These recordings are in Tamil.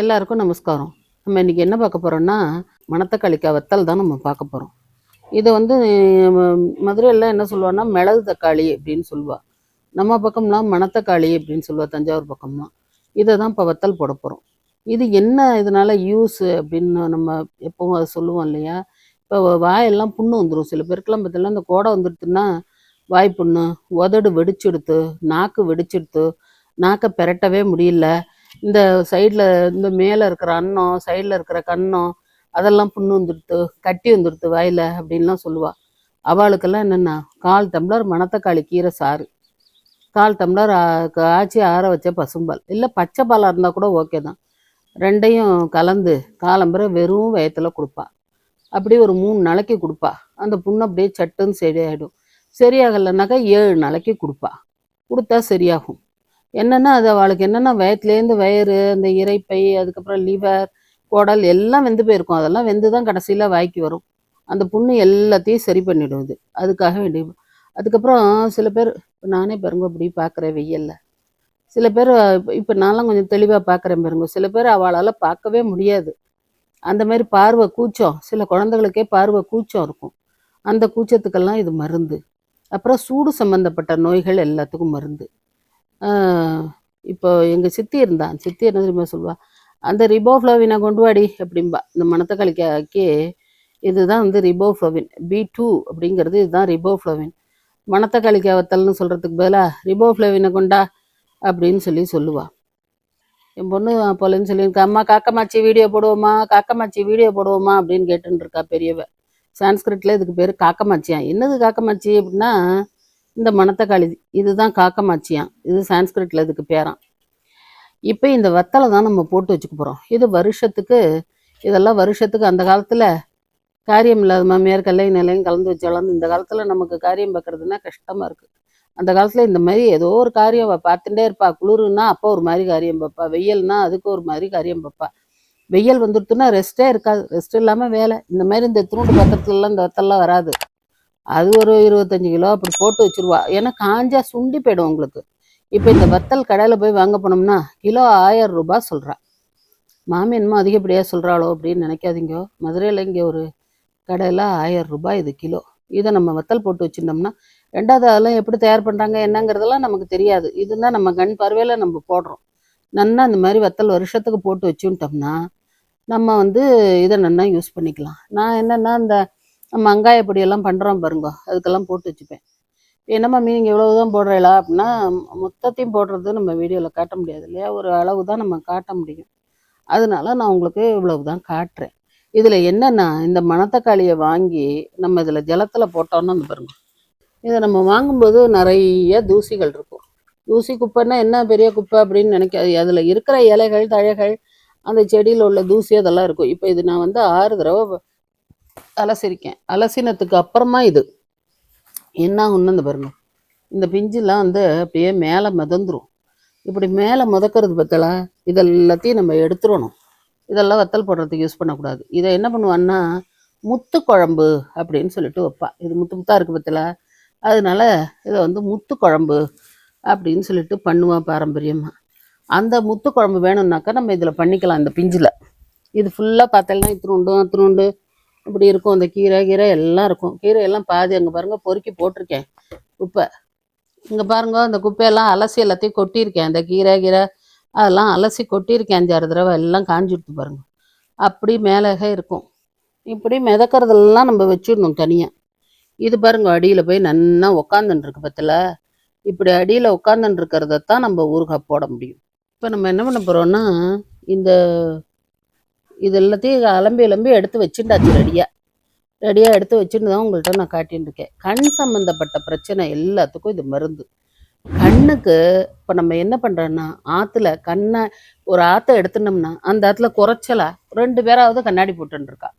எல்லாருக்கும் நமஸ்காரம். நம்ம இன்னைக்கு என்ன பார்க்க போறோம்னா மணத்தக்காளிக்காய் வத்தல் தான் நம்ம பார்க்க போறோம். இதை வந்து மதுரையில் என்ன சொல்லுவான்னா மிளகு தக்காளி அப்படின்னு சொல்லுவா. நம்ம பக்கம்லாம் மணத்தக்காளி அப்படின்னு சொல்லுவா தஞ்சாவூர் பக்கம்லாம் இதை தான் இப்போ வத்தல் போட போகிறோம் இது என்ன இதனால யூஸ் அப்படின்னு நம்ம எப்பவும் அதை சொல்லுவோம் இல்லையா? இப்போ வாயெல்லாம் புண்ணு வந்துடும் சில பேருக்கெல்லாம் பார்த்தீங்கன்னா இந்த கோடை வந்துடுதுன்னா வாய் புண்ணு உதடு வெடிச்செடுத்து நாக்கு வெடிச்செடுத்து நாக்கை பெரட்டவே முடியல. இந்த சைடில் இந்த மேலே இருக்கிற அன்னம் சைடில் இருக்கிற கன்னம் அதெல்லாம் புண்ணு வந்துடுத்து கட்டி வந்துடுத்து வாயில் அப்படின்லாம் சொல்லுவாள் அவளுக்கெல்லாம் என்னென்னா கால் டம்ளர் மணத்தக்காளி கீரை சாறு. கால் டம்ளர் ஆ- காய்ச்சி ஆற வச்ச பசும்பால். இல்லை பச்சை பாலாக இருந்தால் கூட ஓகே தான். ரெண்டையும் கலந்து காலம்பரை வெறும் வயத்தில் கொடுப்பா. அப்படி ஒரு மூணு நாளைக்கு கொடுப்பா. அந்த புண்ணு அப்படியே சட்டுன்னு சரியாயிடும் சரியாகலைனாக்கா ஏழு நாளைக்கு கொடுப்பா. கொடுத்தா சரியாகும். என்னென்னா அது அவளுக்கு என்னென்னா வயத்துலேருந்து வயிறு அந்த இரைப்பை அதுக்கப்புறம் லிவர் குடல் எல்லாம் வெந்து போயிருக்கும். அதெல்லாம் வெந்து தான் கடைசியில் வாய்க்கு வரும். அந்த புண்ணு எல்லாத்தையும் சரி பண்ணிவிடுவது அதுக்காக வேண்டி. அதுக்கப்புறம் சில பேர் இப்போ நானே பாருங்க அப்படி பார்க்குறேன் வெயிலில். சில பேர் இப்போ நான்லாம் கொஞ்சம் தெளிவாக பார்க்குறேன் பாருங்க. சில பேர் அவளால் பார்க்கவே முடியாது. அந்த மாதிரி பார்வை கூச்சம். சில குழந்தைகளுக்கே பார்வை கூச்சம் இருக்கும். அந்த கூச்சத்துக்கெல்லாம் இது மருந்து. அப்புறம் சூடு சம்மந்தப்பட்ட நோய்கள் எல்லாத்துக்கும் மருந்து. இப்போ எங்கள் சித்தி இருந்தான் சித்தி என்ன தெரியுமா சொல்லுவா? அந்த ரிபோஃப்ளோவினை கொண்டு வாடி அப்படிம்பா. இந்த மணத்தக்காளிக்காக்கி இதுதான் வந்து ரிபோஃப்ளோவின் பி டூ அப்படிங்கிறது இதுதான் ரிபோஃப்ளோவின் மணத்தக்காளிக்காய் வத்தல்னு சொல்கிறதுக்கு பதிலாக ரிபோஃப்ளோவினை கொண்டா அப்படின்னு சொல்லி சொல்லுவா. என் பொண்ணு போலன்னு சொல்லியிருக்கா அம்மா காக்கமாச்சி வீடியோ போடுவோமா? காக்கமாச்சி வீடியோ போடுவோமா? அப்படின்னு கேட்டுருக்கா பெரியவ. சான்ஸ்கிரிட்டில் இதுக்கு பேர் காக்கமாச்சியா. என்னது காக்கமாச்சி அப்படின்னா இந்த மணத்தக்காளி இதுதான் காக்கமாச்சியான் இது சான்ஸ்கிரிட்டில் இதுக்கு பேரான் இப்போ இந்த வத்தலை தான் நம்ம போட்டு வச்சுக்க போகிறோம் இது வருஷத்துக்கு இதெல்லாம் வருஷத்துக்கு அந்த காலத்தில் காரியம் இல்லாத மாமியார் கல்லை நிலையும் கலந்து வச்சாலும் இந்த காலத்தில் நமக்கு காரியம் பார்க்குறதுனா கஷ்டமாக இருக்குது அந்த காலத்தில் இந்த மாதிரி ஏதோ ஒரு காரியம் பார்த்துட்டே இருப்பா. குளிருன்னா அப்போ ஒரு மாதிரி காரியம் பார்ப்பா வெயில்னா அதுக்கு ஒரு மாதிரி காரியம் பார்ப்பா வெயில் வந்துடுத்துன்னா ரெஸ்ட்டே இருக்காது. ரெஸ்ட் இல்லாமல் வேலை. இந்த மாதிரி இந்த திருண்டு பத்திரத்துலலாம் இந்த வத்தெல்லாம் வராது. அது ஒரு இருபத்தஞ்சி கிலோ அப்படி போட்டு வச்சுருவா. ஏன்னா காஞ்சா சுண்டி போயிடும் உங்களுக்கு. இப்போ இந்த வத்தல் கடையில் போய் வாங்க போனோம்னா கிலோ ஆயிரம் ரூபாய் சொல்கிறா மாமி என்னமோ அதிகப்படியாக சொல்கிறாளோ அப்படின்னு நினைக்காதீங்க. மதுரையில் இங்கே ஒரு கடையில் ஆயிரம் ரூபாய் இது கிலோ. இதை நம்ம வத்தல் போட்டு வச்சுருந்தோம்னா ரெண்டாவது அதெல்லாம் எப்படி தயார் பண்ணுறாங்க என்னங்கிறதெல்லாம் நமக்கு தெரியாது. இதுதான் நம்ம கண் பார்வையில் நம்ம போடுறோம். நன்னா இந்த மாதிரி வத்தல் வருஷத்துக்கு போட்டு வச்சுட்டோம்னா நம்ம வந்து இதை நன்னா யூஸ் பண்ணிக்கலாம். நான் என்னென்னா இந்த மங்காய பொடியெல்லாம் பண்ணுறோம் பாருங்க அதுக்கெல்லாம் போட்டு வச்சுப்பேன். என்னம்மா நீங்கள் இவ்வளவு தான் போடுறீங்களா அப்படின்னா மொத்தத்தையும் போடுறது நம்ம வீடியோவில் காட்ட முடியாது இல்லையா? ஒரு அளவு தான் நம்ம காட்ட முடியும். அதனால நான் உங்களுக்கு இவ்வளவு தான் காட்டுறேன். இதில் என்னென்னா இந்த மணத்தக்காளியை வாங்கி நம்ம இதில் ஜலத்தில் போட்டோம்னா அந்த பாருங்க. இதை நம்ம வாங்கும்போது நிறைய தூசிகள் இருக்கும். தூசி குப்பைன்னா என்ன பெரிய குப்பை அப்படின்னு நினைக்காது. அதில் இருக்கிற இலைகள் தழைகள் அந்த செடியில் உள்ள தூசி அதெல்லாம் இருக்கும். இப்போ இது நான் வந்து ஆறு தடவை அலசிருக்கேன். அலசினத்துக்கு அப்புறமா இது. என்ன ஒன்று இந்த பாருங்க. இந்த பிஞ்சுலாம் வந்து அப்படியே மேலே மிதந்துரும். இப்படி மேலே மிதக்கிறது பத்தலா இதெல்லாத்தையும் நம்ம எடுத்துடணும். இதெல்லாம் வத்தல் போடுறதுக்கு யூஸ் பண்ணக்கூடாது. இதை என்ன பண்ணுவான்னா முத்து குழம்பு அப்படின்னு சொல்லிட்டு வைப்பா. இது முத்து முத்தாக இருக்குது பத்தல அதனால இதை வந்து முத்து குழம்பு அப்படின்னு சொல்லிட்டு பண்ணுவான் பாரம்பரியமாக அந்த முத்து குழம்பு வேணும்னாக்கா நம்ம இதில் பண்ணிக்கலாம் இந்த பிஞ்சில். இது ஃபுல்லாக பார்த்தோம்னா இத்தினுண்டும் அத்தினுண்டு இப்படி இருக்கும். அந்த கீரை கீரை எல்லாம் இருக்கும். கீரை எல்லாம் பாதி அங்கே பாருங்க பொறுக்கி போட்டிருக்கேன். குப்பை. இங்கே பாருங்க அந்த குப்பையெல்லாம் அலசி எல்லாத்தையும் கொட்டியிருக்கேன். அந்த கீரை கீரை அதெல்லாம் அலசி கொட்டியிருக்கேன். அஞ்சாறு தடவை எல்லாம் காஞ்சிடுத்து பாருங்க. அப்படி மேலக இருக்கும். இப்படி மிதக்கிறதெல்லாம் நம்ம வச்சிடணும் தனியாக இது பாருங்க அடியில் போய் நல்லா உக்காந்துன்னு இருக்கு பத்தில். இப்படி அடியில் உட்காந்துன்னு இருக்கிறத தான் நம்ம ஊறுகாய் போட முடியும். இப்போ நம்ம என்ன பண்ண போகிறோம்னா இந்த இது எல்லாத்தையும் அலம்பி அலம்பி எடுத்து வச்சுட்டாச்சு ரெடியாக ரெடியாக எடுத்து வச்சுட்டு தான் உங்கள்கிட்ட நான் காட்டின்னு இருக்கேன். கண் சம்மந்தப்பட்ட பிரச்சனை எல்லாத்துக்கும் இது மருந்து. கண்ணுக்கு இப்போ நம்ம என்ன பண்ணுறோன்னா ஆற்றுல கண்ணை ஒரு ஆற்றை எடுத்துனோம்னா அந்த ஆற்றுல குறைச்சலா ரெண்டு பேராவது கண்ணாடி போட்டுருக்கா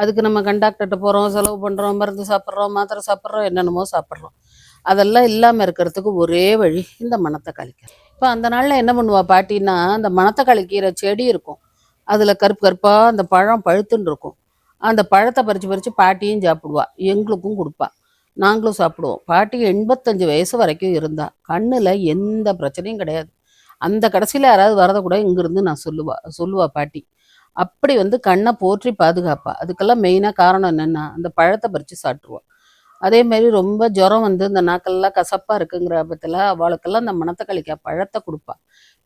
அதுக்கு நம்ம கண்டாக்டர்கிட்ட போகிறோம் செலவு பண்ணுறோம் மருந்து சாப்பிட்றோம் மாத்திரை சாப்பிட்றோம் என்னென்னமோ சாப்பிட்றோம். அதெல்லாம் இல்லாமல் இருக்கிறதுக்கு ஒரே வழி இந்த மணத்தக்காளி கீரை இப்போ அந்த நாளில் என்ன பண்ணுவா பாட்டின்னா அந்த மணத்தக்காளி கீரை செடி இருக்கும். அதில் கருப்பு கருப்பாக அந்த பழம் பழுத்துன்னு இருக்கும். அந்த பழத்தை பறித்து பறித்து பாட்டியும் சாப்பிடுவா. எங்களுக்கும் கொடுப்பா. நாங்களும் சாப்பிடுவோம். பாட்டி எண்பத்தஞ்சு வயசு வரைக்கும் இருந்தா கண்ணில் எந்த பிரச்சனையும் கிடையாது. அந்த கடைசியில் யாராவது வரதை கூட இங்கேருந்து நான் சொல்லுவா சொல்லுவா பாட்டி. அப்படி வந்து கண்ணை போற்றி பாதுகாப்பா. அதுக்கெல்லாம் மெயினாக காரணம் என்னென்னா அந்த பழத்தை பறித்து சாப்பிட்ருவா அதே மாதிரி ரொம்ப ஜுரம் வந்து இந்த நாக்கெல்லாம் கசப்பாக இருக்குங்கிற பட்சத்தில் அவளுக்கெல்லாம் அந்த மணத்தக்காளிக்காய் பழத்தை கொடுப்பா.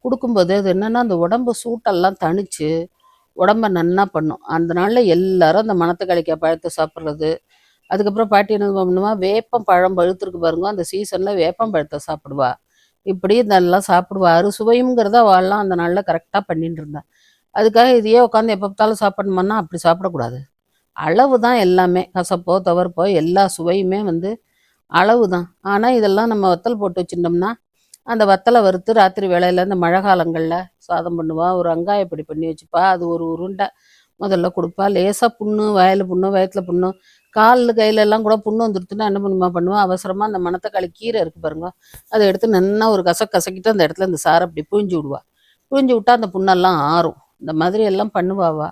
கொடுக்கும்போது அது என்னென்னா அந்த உடம்பு சூட்டெல்லாம் தணிச்சு உடம்ப நன்னா பண்ணும். அந்த நாளில் எல்லாரும் அந்த மணத்தக்காளிக்காய் பழத்தை சாப்பிட்றது. அதுக்கப்புறம் பாட்டி என்ன பண்ணுமா வேப்பம் பழம் பழுத்துருக்கு பாருங்க அந்த சீசனில் வேப்பம் பழத்தை சாப்பிடுவா. இப்படி இதெல்லாம் சாப்பிடுவா. சுவையுங்கிறத அவள்லாம் அந்த நாளில் கரெக்டாக பண்ணிட்டு இருந்தா. அதுக்காக இதையே உட்காந்து எப்போ பார்த்தாலும் சாப்பிடணுமான்னா அப்படி சாப்பிடக்கூடாது. அளவு தான் எல்லாமே. கசப்போ துவர்ப்போ எல்லா சுவையுமே வந்து அளவு தான் ஆனால் இதெல்லாம் நம்ம வத்தல் போட்டு வச்சுட்டோம்னா அந்த வத்தலை வறுத்து ராத்திரி வேளையில் இந்த மழை காலங்களில் சாதம் பண்ணுவா ஒரு வெங்காயப்பொடி பண்ணி வச்சுப்பா அது ஒரு உருண்டை முதல்ல கொடுப்பா லேசாக புண்ணு வயலில் புண்ணு வயத்தில் புண்ணு காலில் கையிலெல்லாம் கூட புண்ணு வந்துடுத்துன்னா என்ன பண்ணுமா பண்ணுவா அவசரமாக அந்த மணத்தக்காளி கீரை இருக்கு பாருங்க அதை எடுத்து நல்லா ஒரு கச கசக்கிட்டு அந்த இடத்துல இந்த சாரை அப்படி புழிஞ்சு விடுவா. புழிஞ்சு விட்டா அந்த புண்ணெல்லாம் ஆறும். இந்த மாதிரி எல்லாம் பண்ணுவாவா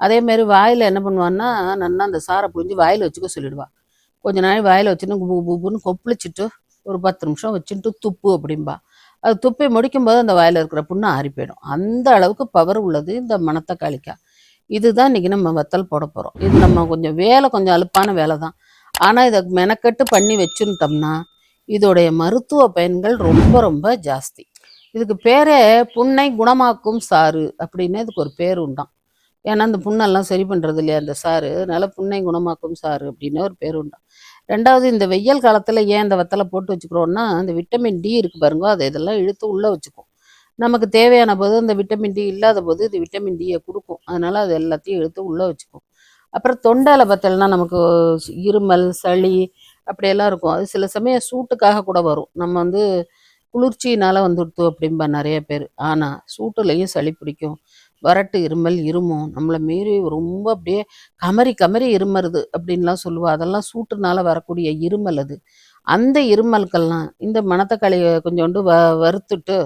அதே மாதிரி வாயில் என்ன பண்ணுவான்னா நல்லா அந்த சாரை புழிஞ்சு வாயில் வச்சுக்க சொல்லிடுவா. கொஞ்ச நாள் வாயில் வச்சுன்னு குபு கொப்பளிச்சுட்டு ஒரு பத்து நிமிஷம் வச்சுட்டு துப்பு அப்படிம்பா. அது துப்பி முடிக்கும்போது அந்த வாயில் இருக்கிற புண்ணு ஆறி போயிடும். அந்த அளவுக்கு பவர் உள்ளது இந்த மணத்தக்காளிக்காய் இதுதான் இன்றைக்கி நம்ம வத்தல் போட போகிறோம் இது நம்ம கொஞ்சம் வேலை கொஞ்சம் அலுப்பான வேலை தான் ஆனால் இதை மெனக்கட்டு பண்ணி வச்சுட்டோம்னா இதோடைய மருத்துவ பயன்கள் ரொம்ப ரொம்ப ஜாஸ்தி. இதுக்கு பேரே புண்ணை குணமாக்கும் சாறு அப்படின்னு இதுக்கு ஒரு பேர் உண்டாம். ஏன்னா அந்த புண்ணெல்லாம் சரி பண்ணுறது இல்லையா அந்த சாறு? அதனால் புண்ணை குணமாக்கும் சாறு அப்படின்னு ஒரு பேர் உண்டாம் ரெண்டாவது இந்த வெயில் காலத்தில் ஏன் இந்த வத்தலை போட்டு வச்சுக்கிறோன்னா அந்த விட்டமின் டி இருக்கு பாருங்க அதை இதெல்லாம் இழுத்து உள்ளே வச்சுக்கும். நமக்கு தேவையான போது அந்த விட்டமின் டி இல்லாத போது இது விட்டமின் டியை கொடுக்கும். அதனால் அது எல்லாத்தையும் இழுத்து உள்ளே வச்சுக்கும். அப்புறம் தொண்டையில் பார்த்தோம்னா நமக்கு இருமல் சளி அப்படியெல்லாம் இருக்கும். அது சில சமயம் சூட்டுக்காக கூட வரும். நம்ம வந்து குளிர்ச்சியினால் வந்துடுத்து அப்படிம்பா நிறைய பேர். ஆனால் சூட்டுலையும் சளி பிடிக்கும். வறட்டு இருமல் இருமும் நம்மளை மீறி ரொம்ப அப்படியே கமரி கமரி இருமருது அப்படின்லாம் சொல்லுவா. அதெல்லாம் சூட்டுனால வரக்கூடிய இருமல் அது. அந்த இருமலுக்கெல்லாம் இந்த மணத்தக்காளியை கொஞ்சோண்டு வ வறுத்துட்டு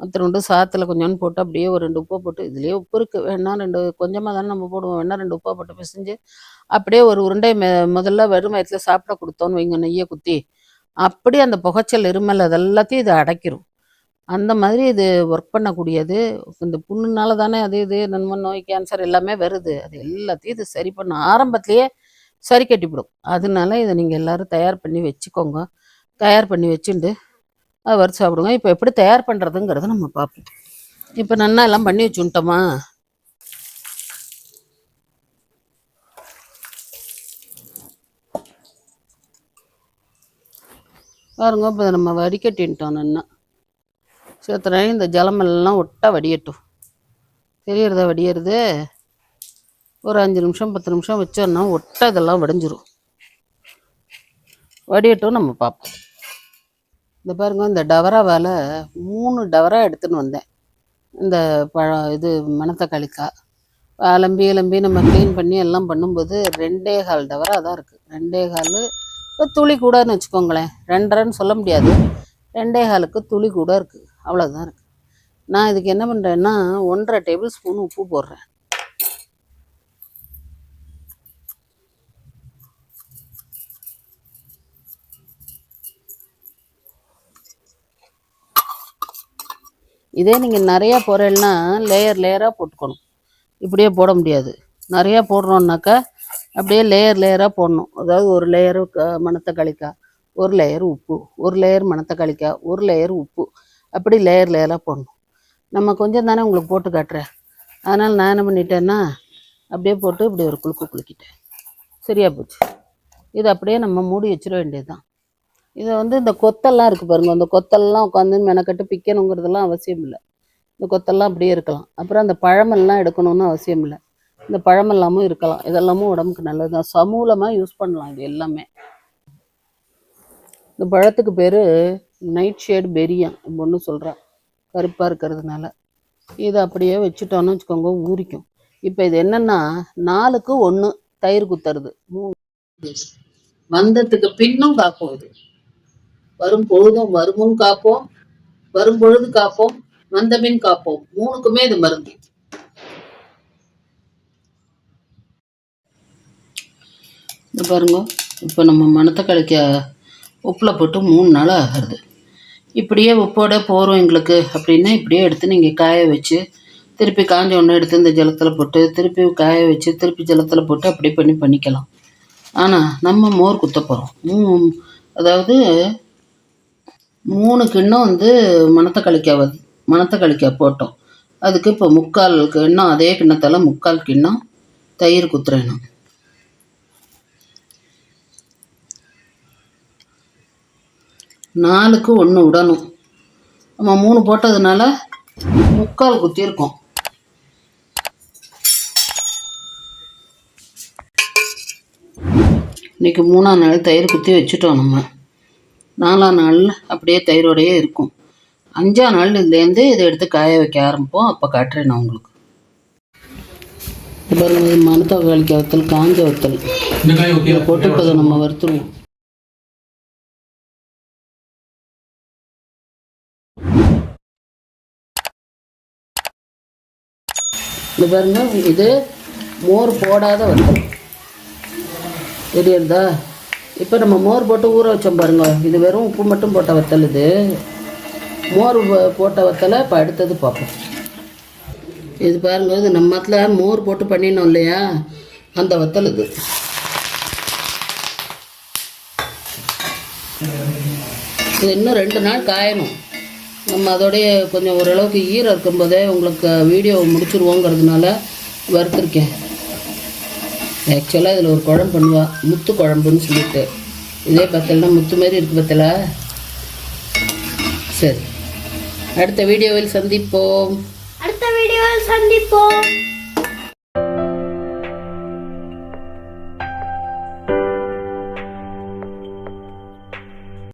மற்றொண்டு சாத்தில் கொஞ்சோண்டு போட்டு அப்படியே ஒரு ரெண்டு உப்பை போட்டு இதுலேயே உப்பு இருக்குது வேணா ரெண்டு கொஞ்சமாக தானே நம்ம போடுவோம். வேணா ரெண்டு உப்பை போட்டு பிசைஞ்சு அப்படியே ஒரு உருண்டை மெ முதல்ல வெறும் வயிற்றுல சாப்பிட கொடுத்தோன்னு வைங்க நெய்யை குத்தி. அப்படியே அந்த புகைச்சல் இருமல் அதெல்லாத்தையும் இது அடைக்கிறோம் அந்த மாதிரி இது ஒர்க் பண்ணக்கூடியது. இந்த புண்ணுனால தானே அது இது நம்ம நோய் கேன்சர் எல்லாமே வருது. அது எல்லாத்தையும் இது சரி பண்ண ஆரம்பத்திலேயே சரி கட்டிவிடும் அதனால இதை நீங்கள் எல்லாரும் தயார் பண்ணி வச்சுக்கோங்க. தயார் பண்ணி வச்சுட்டு அதை வறுத்து சாப்பிடுங்க. இப்போ எப்படி தயார் பண்ணுறதுங்கிறத நம்ம பார்ப்போம். இப்போ நன்னா எல்லாம் பண்ணி வச்சுட்டோமா? பாருங்க இப்போ நம்ம வடிகட்டின்ட்டோம் நன்னா. சேர்த்துறேன். இந்த ஜலமெல்லாம் ஒட்டா வடியட்டும். தெரியறதா வடியறது. ஒரு அஞ்சு நிமிஷம் பத்து நிமிஷம் வச்சோன்னா ஒட்டை இதெல்லாம் வடிஞ்சிரும். வடியட்டும் நம்ம பார்ப்போம். இந்த பாருங்க இந்த டவராவால் மூணு டவரா எடுத்துன்னு வந்தேன். இந்த பழம் இது மணத்தக்காளிக்காய் அலம்பி அலம்பி நம்ம க்ளீன் பண்ணி எல்லாம் பண்ணும்போது ரெண்டே கால் டவரா தான் இருக்குது ரெண்டே கால் இப்போ துளி கூடன்னு வச்சுக்கோங்களேன். ரெண்டரைன்னு சொல்ல முடியாது. ரெண்டே காலுக்கு துளி கூட இருக்குது அவ்வளோதான் இருக்குது நான் இதுக்கு என்ன பண்ணுறேன்னா ஒன்றரை டேபிள் ஸ்பூன் உப்பு போடுறேன். இதே நீங்கள் நிறையா போடுறேன்னா லேயர் லேயராக போட்டுக்கணும். இப்படியே போட முடியாது. நிறையா போடுறோம்னாக்கா அப்படியே லேயர் லேயராக போடணும். அதாவது ஒரு லேயரு மணத்தக்காளிக்காய் ஒரு லேயர் உப்பு ஒரு லேயர் மணத்தக்காளிக்காய் ஒரு லேயர் உப்பு. அப்படி லேயர் லேயராக போடணும். நம்ம கொஞ்சம் தானே உங்களுக்கு போட்டு காட்டுறேன். அதனால் நான் என்ன பண்ணிட்டேன்னா அப்படியே போட்டு இப்படி ஒரு குலுக்கு குலுக்கிட்டேன். சரியா போச்சு. இது அப்படியே நம்ம மூடி வச்சிட வேண்டியது தான் இதை வந்து இந்த கொத்தெல்லாம் இருக்குது பாருங்கள் அந்த கொத்தெல்லாம் உட்காந்து மெனக்கட்டு பிக்கணுங்கிறதெல்லாம் அவசியம் இல்லை. இந்த கொத்தெல்லாம் அப்படியே இருக்கலாம். அப்புறம் அந்த பழமெல்லாம் எடுக்கணும்னு அவசியம் இல்லை. இந்த பழமெல்லாமும் இருக்கலாம். இதெல்லாமும் உடம்புக்கு நல்லது தான் சமூலமாக யூஸ் பண்ணலாம் இது எல்லாமே. இந்த பழத்துக்கு பேர் நைட் ஷேடு பெரியான் ஒன்று சொல்கிறா கருப்பாக இருக்கிறதுனால. இதை அப்படியே வச்சுட்டோன்னு வச்சுக்கோங்க ஊறிக்கும். இப்போ இது என்னன்னா நாலுக்கு ஒன்று தயிர் குத்துறது. மூணு வந்ததுக்கு பின்னும் காப்போம் இது. வரும் பொழுதும் வருமுன் காப்போம் வரும் பொழுது காப்போம் வந்தபின் காப்போம். மூணுக்குமே இது மருந்து. பாருங்க இப்போ நம்ம மணத்தக்காளிக்க உப்பில் போட்டு மூணு நாள் ஆகுது இப்படியே உப்போட போகிறோம் எங்களுக்கு அப்படின்னா இப்படியே எடுத்து நீங்கள் காய வச்சு திருப்பி காஞ்ச ஒன்று எடுத்து இந்த ஜலத்தில் போட்டு திருப்பி காய வச்சு திருப்பி ஜலத்தில் போட்டு அப்படி பண்ணி பண்ணிக்கலாம். ஆனால் நம்ம மோர் குத்த போகிறோம் மூ அதாவது மூணு கிண்ணம் வந்து மணத்தக்காளிக்காய் வ மணத்தக்காளிக்காய் போட்டோம். அதுக்கு இப்போ முக்கால் கிண்ணம் அதே கிண்ணத்தால் முக்கால் கிண்ணம் தயிர் குத்துறேன் நாலுக்கு ஒன்று விடணும். நம்ம மூணு போட்டதுனால முக்கால் குத்திருக்கோம் இன்னைக்கு மூணாம் நாள் தயிர் குத்தி வச்சுட்டோம் நம்ம. நாலாம் நாள் அப்படியே தயிரோடையே இருக்கும். அஞ்சாம் நாள் இதுலேருந்து இதை எடுத்து காய வைக்க ஆரம்பிப்போம். அப்போ காட்டுறேன் நான் உங்களுக்கு. இது பாருங்க இது மணத்தக்காளிக்க வத்தல் காஞ்ச வத்தல். போட்டு இப்போ நம்ம வறுத்துருவோம். இது பாருங்க இது மோர் போடாத வத்தல் தெரியுறதா இப்போ நம்ம மோர் போட்டு ஊற வச்சோம் பாருங்க. இது வெறும் உப்பு மட்டும் போட்ட வத்தல் இது. மோர் போ- போட்ட வத்தலை இப்போ அடுத்தது பார்ப்போம். இது பாருங்க இது நம்ம மத்தில் மோர் போட்டு பண்ணினோம் இல்லையா? அந்த வத்தல் இது. இது இன்னும் ரெண்டு நாள் காயணும். நம்ம அதோடைய கொஞ்சம் ஓரளவுக்கு ஈரம் இருக்கும்போதே உங்களுக்கு வீடியோ முடிச்சுருவோங்கிறதுனால வறுத்துருக்கேன். ஆக்சுவலாக இதில் ஒரு குழம்பு பண்ணுவா. முத்து குழம்புன்னு சொல்லிட்டு. இதே பார்த்தலன்னா முத்து மாதிரி இருக்குது பத்தல. சரி. அடுத்த வீடியோவில் சந்திப்போம். அடுத்த வீடியோவில் சந்திப்போம்.